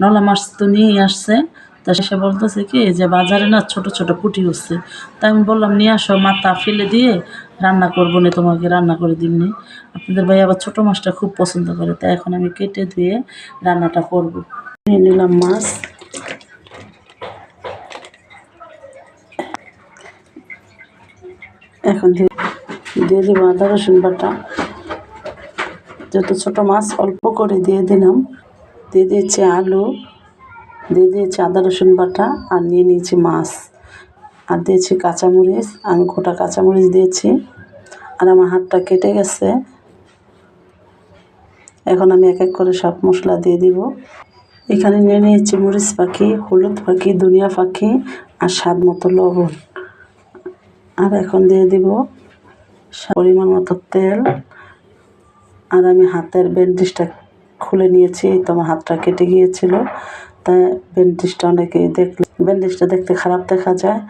নল মাছ তো নিয়েই আসছে। তা সে বলতেছে কি, যে বাজারে না ছোট ছোট পুঁটি হচ্ছে। তাই আমি বললাম, নিয়ে আসো, মাথা ফেলে দিয়ে রান্না করব না, তোমাকে রান্না করে দিমনি আপনাদের ভাই আবার ছোটো মাছটা খুব পছন্দ করে তাই এখন আমি কেটে ধুয়ে রান্নাটা করব। নিয়ে নিলাম মাছ। এখন দিয়ে দিয়ে দেবো আদা রসুন বাটা। যেহেতু ছোটো মাছ, অল্প করে দিয়ে দিলাম। দিয়ে দিয়েছি আলু, দিয়ে দিয়েছি আদা, রসুন বাটা আর নিয়ে নিয়েছি মাছ। আর দিয়েছি কাঁচামরিচ, আমি গোটা কাঁচামরিচ দিয়েছি। আর আমার হাতটা কেটে গেছে। এখন আমি এক এক করে সব মশলা দিয়ে দিব। এখানে নিয়ে নিয়েছি মরিচ পাখি, হলুদ পাখি, ধনিয়া পাখি আর স্বাদ মতো লবণ। আর এখন দিয়ে দিব পরিমাণ মতো তেল। আর আমি হাতের ব্যান্ডেজটা খুলে নিয়েছি এই তো আমার হাতটা কেটে গিয়েছিল। তাই ব্যান্ডেজটা অনেকেই দেখলে, ব্যান্ডেজটা দেখতে খারাপ দেখা যায়।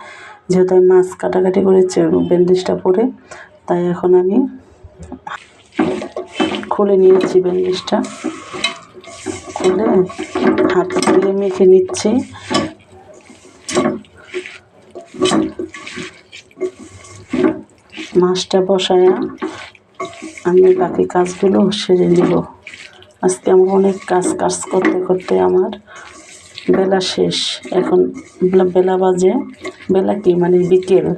যেহেতু আমি মাছ কাটাকাটি করেছি, ব্যান্ডেজটা পরে, তাই এখন আমি খুলে নিয়েছি ব্যান্ডেজটা। খুলে হাত দিয়ে মেখে নিচ্ছি। মাছটা বসায়া আমি বাকি কাজগুলো সেরে নিব। আজকে আমার অনেক কাজ কাজ করতে করতে আমার বেলা শেষ। এখন বেলা- বাজে। বেলা কি? মানে বিকেল।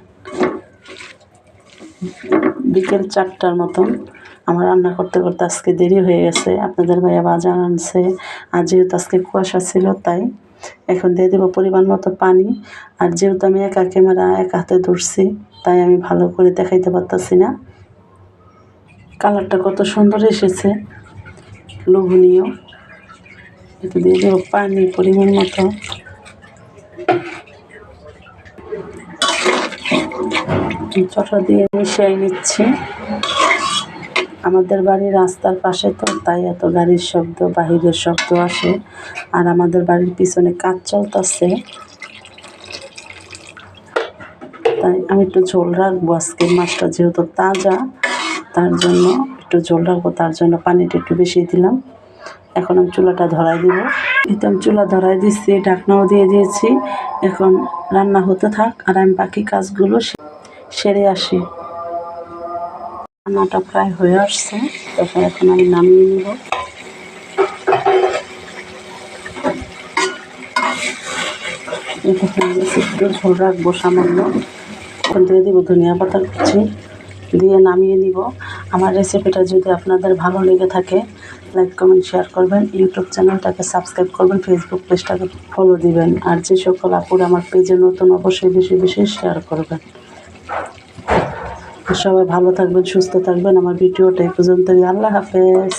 বিকেল চারটার মতন আমার রান্না করতে করতে আজকে দেরি হয়ে গেছে। আপনাদের ভাইয়া বাজার আনছে। আর যেহেতু আজকে কুয়াশা ছিল, তাই এখন দিয়ে দেবো পরিমাণ মতো পানি। আর যেহেতু আমি একা ক্যামেরা, এক হাতে ধরছি, তাই আমি ভালো করে দেখাইতে পারতাছি না। কালারটা কত সুন্দর এসেছে। লোভনীয়। একটু দিয়ে দেবো পানি পরিমাণ মতো। চটা দিয়ে মিশিয়ে নিচ্ছি। আমাদের বাড়ির রাস্তার পাশে তো, তাই এত গাড়ির শব্দ, বাহিরের শব্দ আসে। আর আমাদের বাড়ির পিছনে কাজ চলতেছে। তাই আমি একটু ঝোল রাখব আজকের মাছটা যেহেতু তাজা, তার জন্য একটু ঝোল রাখব, তার জন্য পানিটা একটু বেশি দিলাম। এখন আমি চুলাটা ধরাই দিব। এটা আমি চুলা ধরাই দিচ্ছি, ঢাকনাও দিয়ে দিয়েছি। এখন রান্না হতে থাক আর আমি বাকি কাজগুলো সেরে আসি। রান্নাটা প্রায় হয়ে আসছে তখন এখন আমি নামিয়ে নিব। একটু ঝোল রাখব সামান্য। এখন দিয়ে দিব ধনিয়া পাতা দিয়ে নামিয়ে নিব। আমার রেসিপিটা যদি আপনাদের ভালো লেগে থাকে লাইক কমেন্ট শেয়ার করবেন। ইউটিউব চ্যানেলটাকে সাবস্ক্রাইব করবেন ফেসবুক পেজটাকে ফলো দিবেন। আর যে সকল আপুরা আমার পেজে নতুন, অবশ্যই বেশি বেশি শেয়ার করবেন। সবাই ভালো থাকবেন, সুস্থ থাকবেন। আমার ভিডিওটা এই পর্যন্তই। আল্লাহ হাফেজ।